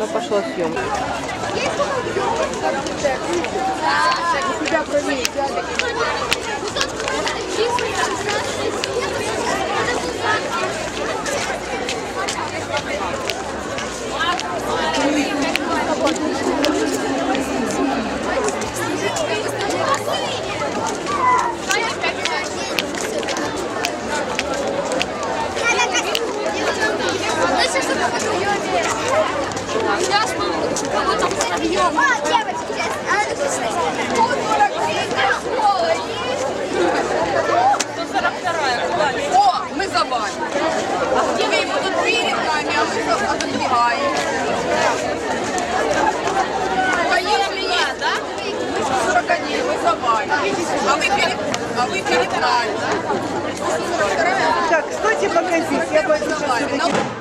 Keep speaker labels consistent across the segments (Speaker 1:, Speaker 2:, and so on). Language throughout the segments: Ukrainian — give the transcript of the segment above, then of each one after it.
Speaker 1: Оно пошла съемка.
Speaker 2: Девочки, а это
Speaker 3: О, мы за вами. Вы будут перед нами, а мы отодвигаем. Поехали, нет, да? Мы 41, мы за вами. А вы перед, а вы перед нами.
Speaker 4: Так, стойте пока здесь, я пойду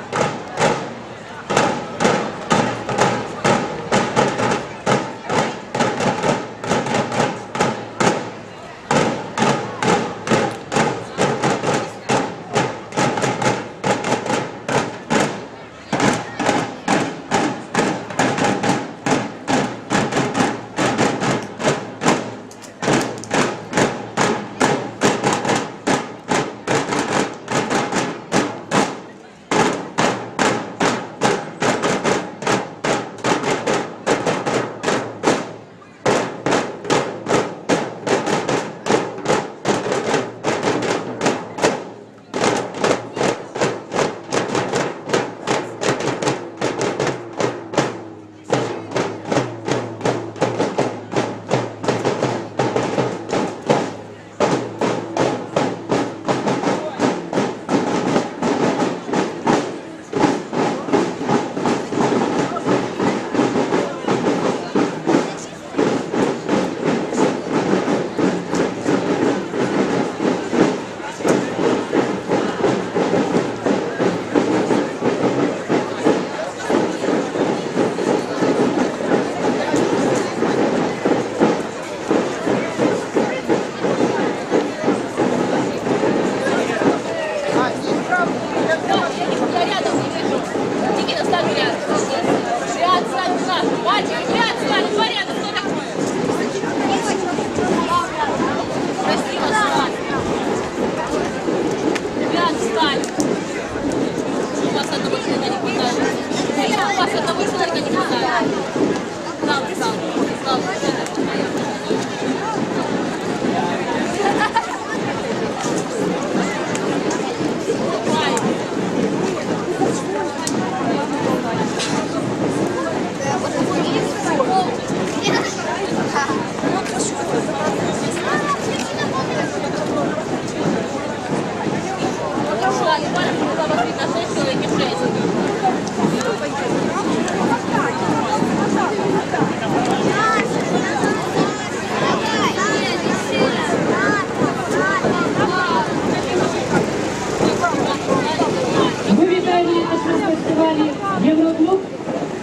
Speaker 5: Нашому Євроклуб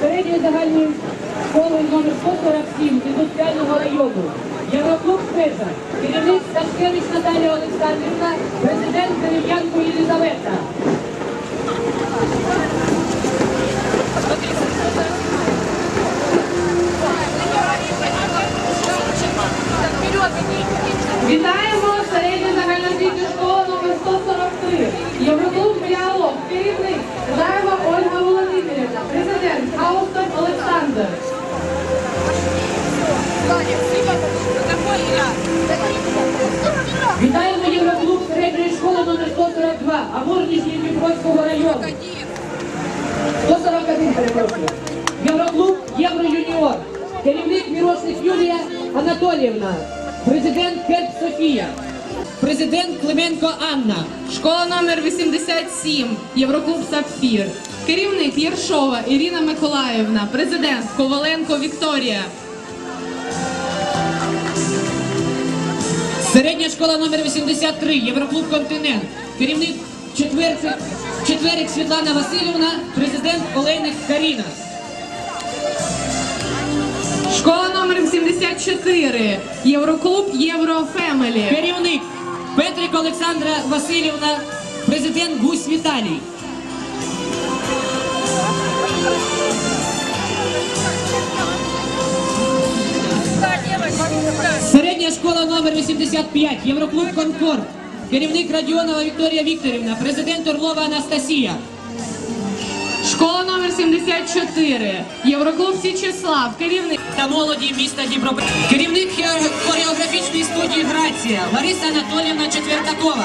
Speaker 5: середньої загальної школи номер 147 індустріального району. Євроклуб Спеша, керівник Сташкевич Наталія Олександрівна, президент Дерев'янко Єлизавета. Вітаємо середню загальноосвітню школу номер 143. Євроклуб Діалог, керівник Заєва Ольга Володимирівна, президент Хаустов Олександр. Вітаємо Євроклуб середньої школи номер 142, Амурнішній Дніпровського району. 141, перепрошую. Євроклуб Євроюніор. Керівник Мірошник Юлія Анатоліївна. Президент Кет Софія. Президент Клименко Анна.
Speaker 6: Школа номер 87, Євроклуб Сапфір. Керівник Єршова Ірина Миколаївна, президент Коваленко Вікторія.
Speaker 5: Середня школа номер 83, Євроклуб Континент. Керівник четверцик, четверик Світлана Васильівна, президент Олейник Каріна.
Speaker 6: Школа номер 84, Євроклуб Єврофемелі.
Speaker 5: Керівник Петрик Олександра Васильівна, президент Гусь Віталій. Середня школа номер 85 Євроклуб Конкорд, керівник Радіонова Вікторія Вікторівна, президент Орлова Анастасія.
Speaker 6: Школа номер 74. Євроклуб Січеслав. Керівник.
Speaker 5: та молоді міста Дніпропетровська. Керівник хореографічної студії Грація Лариса Анатоліївна Четвертакова.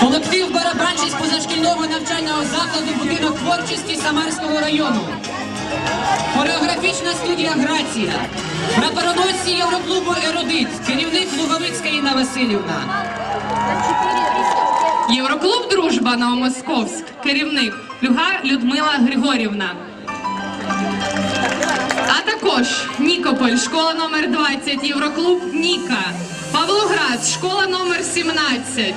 Speaker 5: Колектив барабанщиць позашкільного навчального закладу будинок творчості Самарського району. Хореографічна студія Грація. Прапороносці Євроклубу Еродит. Керівник Луговицька Інна Васильівна.
Speaker 6: Євроклуб Дружба Новомосковськ. Керівник Люга Людмила Григорівна. А також Нікополь, школа номер 20, Євроклуб Ніка. Павлоград, школа номер 17.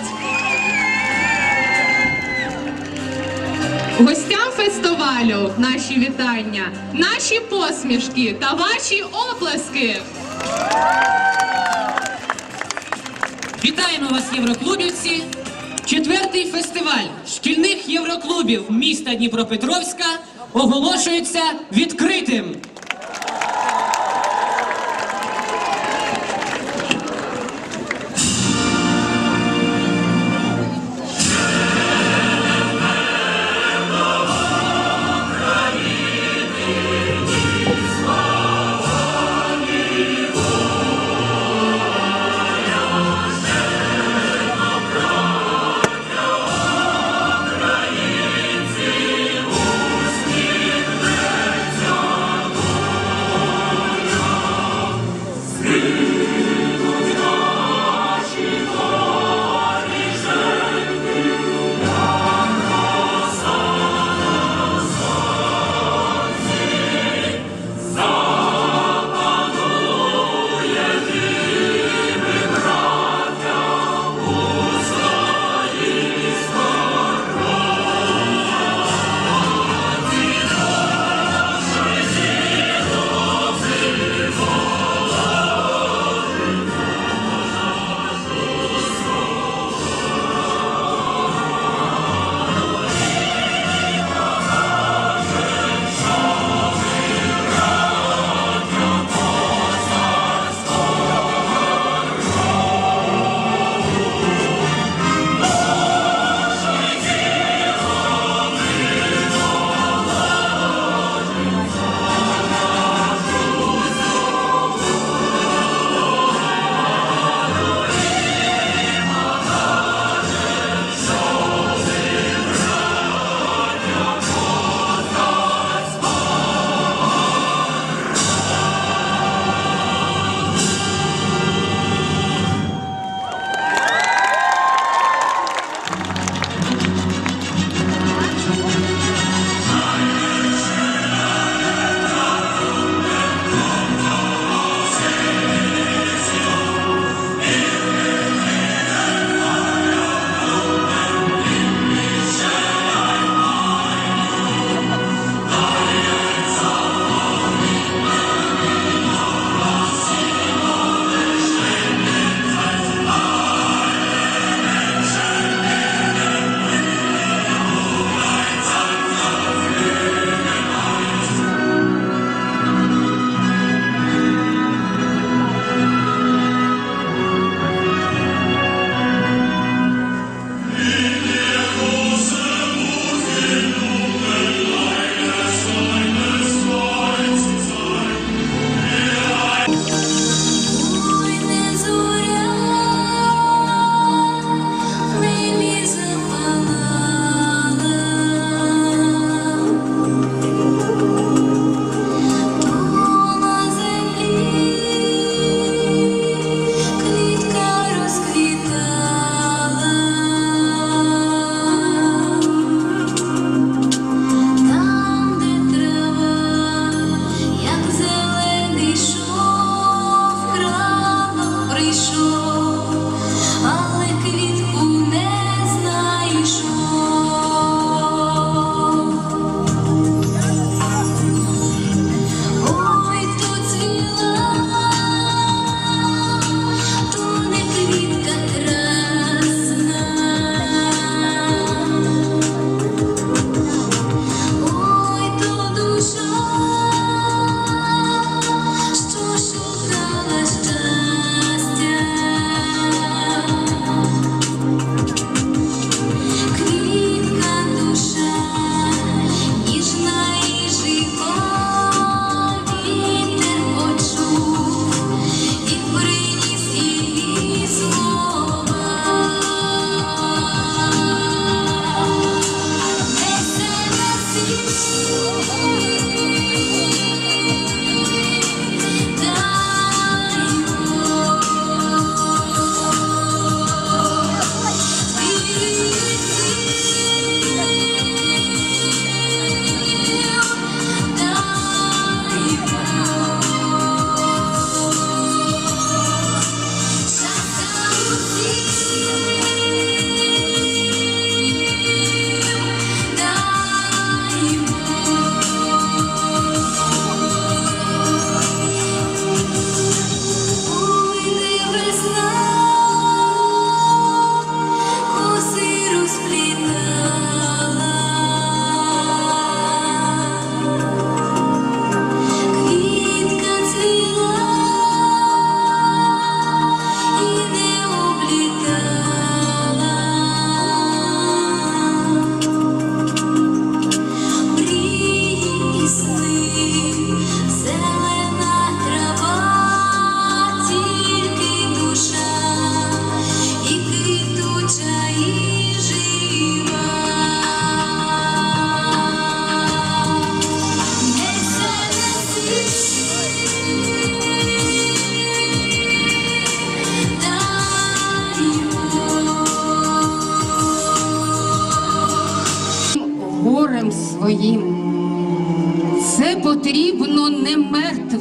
Speaker 6: Гостям фестивалю наші вітання, наші посмішки та ваші оплески.
Speaker 5: Вітаємо вас, євроклубівці! Четвертий фестиваль шкільних євроклубів міста Дніпропетровська оголошується відкритим.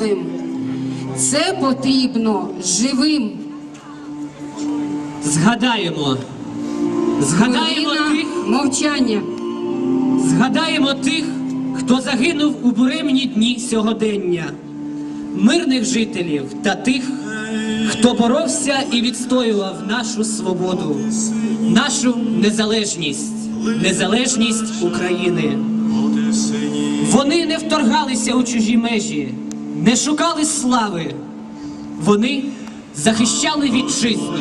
Speaker 1: Мертвим, це потрібно живим.
Speaker 5: Згадаємо. Згадаємо
Speaker 1: Хвилина
Speaker 5: тих,
Speaker 1: мовчання.
Speaker 5: згадаємо тих, хто загинув у буремні дні сьогодення, мирних жителів та тих, хто боровся і відстоював нашу свободу, нашу незалежність, незалежність України. Вони не вторгалися у чужі межі, не шукали слави. Вони захищали вітчизну,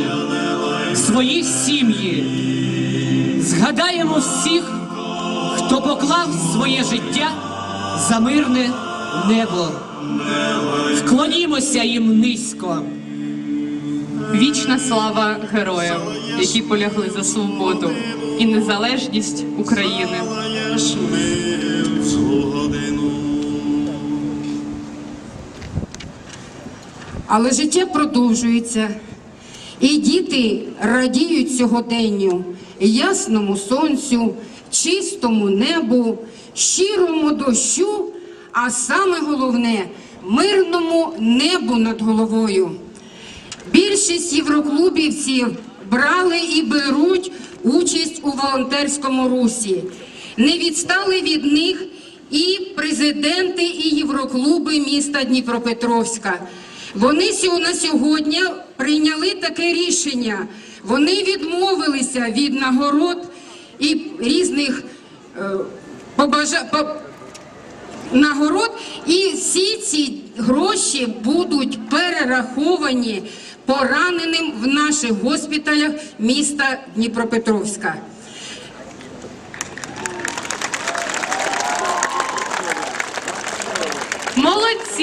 Speaker 5: свої сім'ї. Згадаємо всіх, хто поклав своє життя за мирне небо. Вклонімося їм низько.
Speaker 6: Вічна слава героям, які полягли за свободу і незалежність України.
Speaker 1: Але життя продовжується, і діти радіють сьогоденню, ясному сонцю, чистому небу, щирому дощу, а саме головне мирному небу над головою. Більшість євроклубівців брали і беруть участь у волонтерському русі. Не відстали від них і президенти, і євроклуби міста Дніпропетровська. Вони на сьогодні прийняли таке рішення. Вони відмовилися від нагород і різних е, нагород, і всі ці гроші будуть перераховані пораненим в наших госпіталях міста Дніпропетровська.
Speaker 6: Молодці!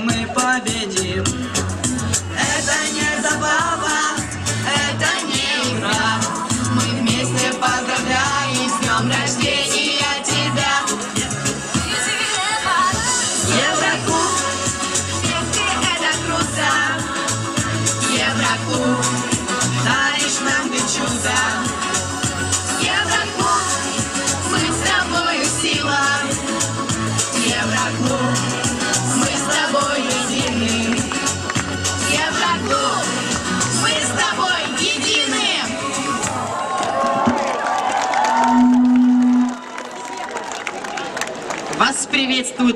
Speaker 7: Мы победим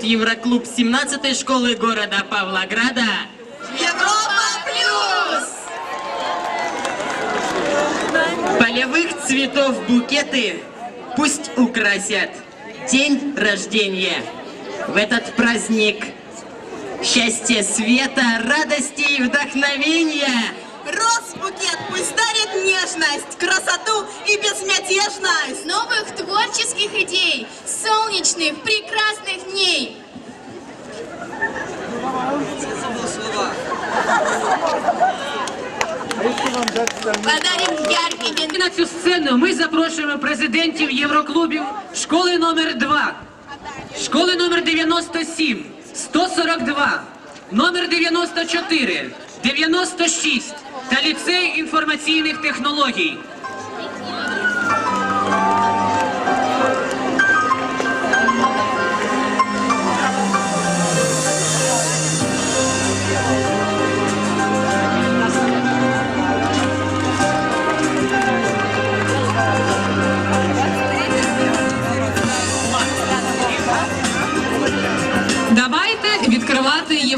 Speaker 8: приветствует Евроклуб 17-й школы города Павлограда.
Speaker 2: Европа плюс!
Speaker 8: Полевых цветов букеты пусть украсят день рождения. В этот праздник счастья, света, радости и вдохновения.
Speaker 7: Росбукет пусть дарит нежность, красоту и безмятежность
Speaker 2: Новых творческих идей, солнечных, прекрасных дней. Подарим яркий день.
Speaker 5: На цю сцену ми запрошуємо президентів Євроклубів школи номер 2 школи номер 97, 142, номер 94, 96 та ліцей інформаційних технологій.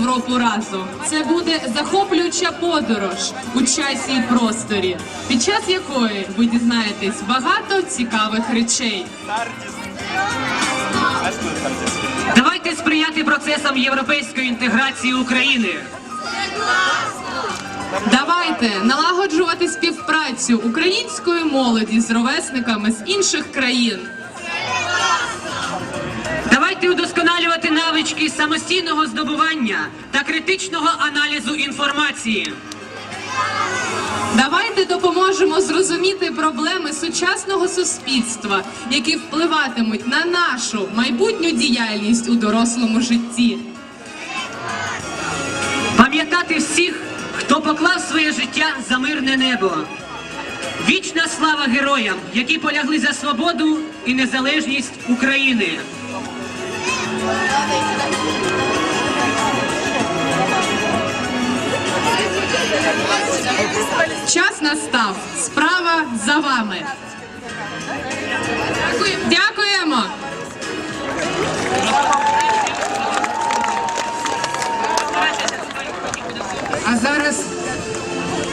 Speaker 6: Європу разом. Це буде захоплююча подорож у часі і просторі, під час якої ви дізнаєтесь багато цікавих речей.
Speaker 5: Давайте сприяти процесам європейської інтеграції України.
Speaker 6: Давайте налагоджувати співпрацю української молоді з ровесниками з інших країн.
Speaker 5: Навички самостійного здобування та критичного аналізу інформації.
Speaker 6: Давайте допоможемо зрозуміти проблеми сучасного суспільства, які впливатимуть на нашу майбутню діяльність у дорослому житті.
Speaker 5: Пам'ятати всіх, хто поклав своє життя за мирне небо. Вічна слава героям, які полягли за свободу і незалежність України.
Speaker 6: Час настав. Справа за вами. Дякуємо.
Speaker 1: А зараз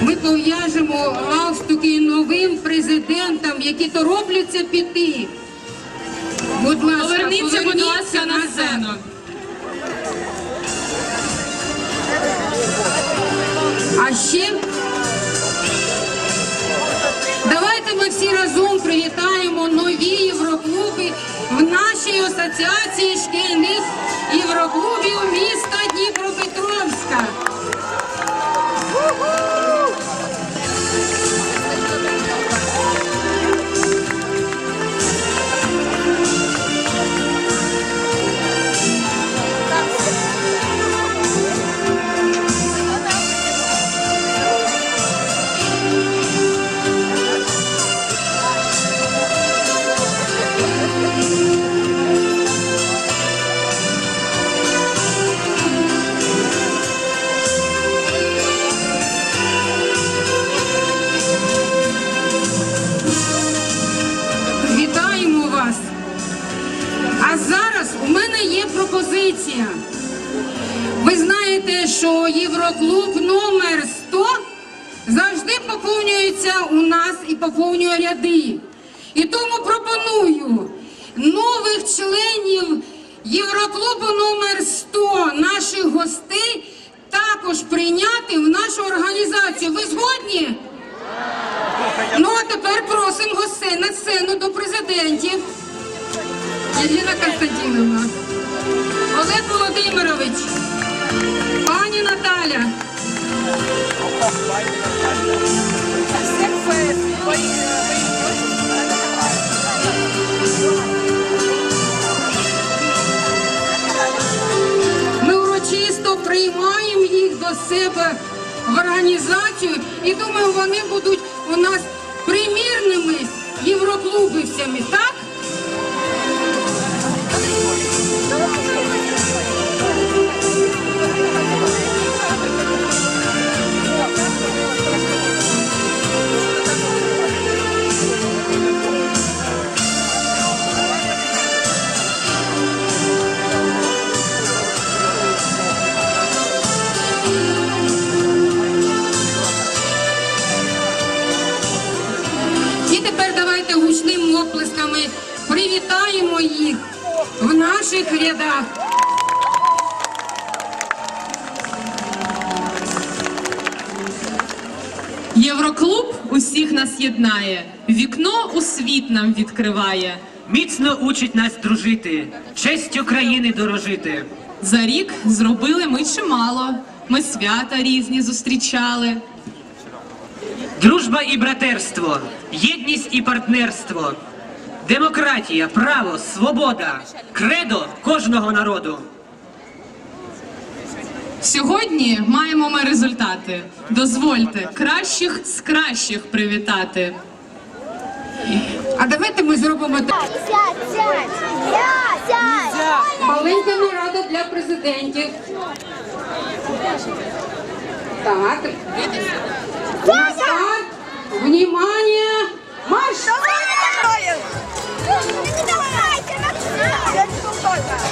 Speaker 1: ми пов'яжемо галстуки новим президентам, які торопляться піти. Будь ласка,
Speaker 6: Поверніться, будь ласка, на сцену.
Speaker 1: А ще давайте ми всі разом привітаємо нові євроклуби в нашій асоціації шкільних євроклубів міста Дніпропетровська. Поповнюється у нас і поповнює ряди. І тому пропоную нових членів Євроклубу номер 100 наших гостей також прийняти в нашу організацію. Ви згодні? Ну а тепер просимо гостей на сцену до президентів. Єліна Константиновна, Олег Володимирович, пані Наталя. Ми урочисто приймаємо їх до себе в організацію і думаю, вони будуть у нас примірними євроклубівцями, так? Оплесками привітаємо їх в наших рядах.
Speaker 6: Євроклуб усіх нас єднає, вікно у світ нам відкриває.
Speaker 5: Міцно учить нас дружити, честю країни дорожити.
Speaker 6: За рік зробили ми чимало. Ми свята різні зустрічали.
Speaker 5: Дружба і братерство, єдність і партнерство, демократія, право, свобода, кредо кожного народу.
Speaker 6: Сьогодні маємо ми результати. Дозвольте кращих з кращих привітати.
Speaker 1: А давайте ми зробимо так. Маленька нарада для президентів. Так. На старт. Внимание. Марш! like that.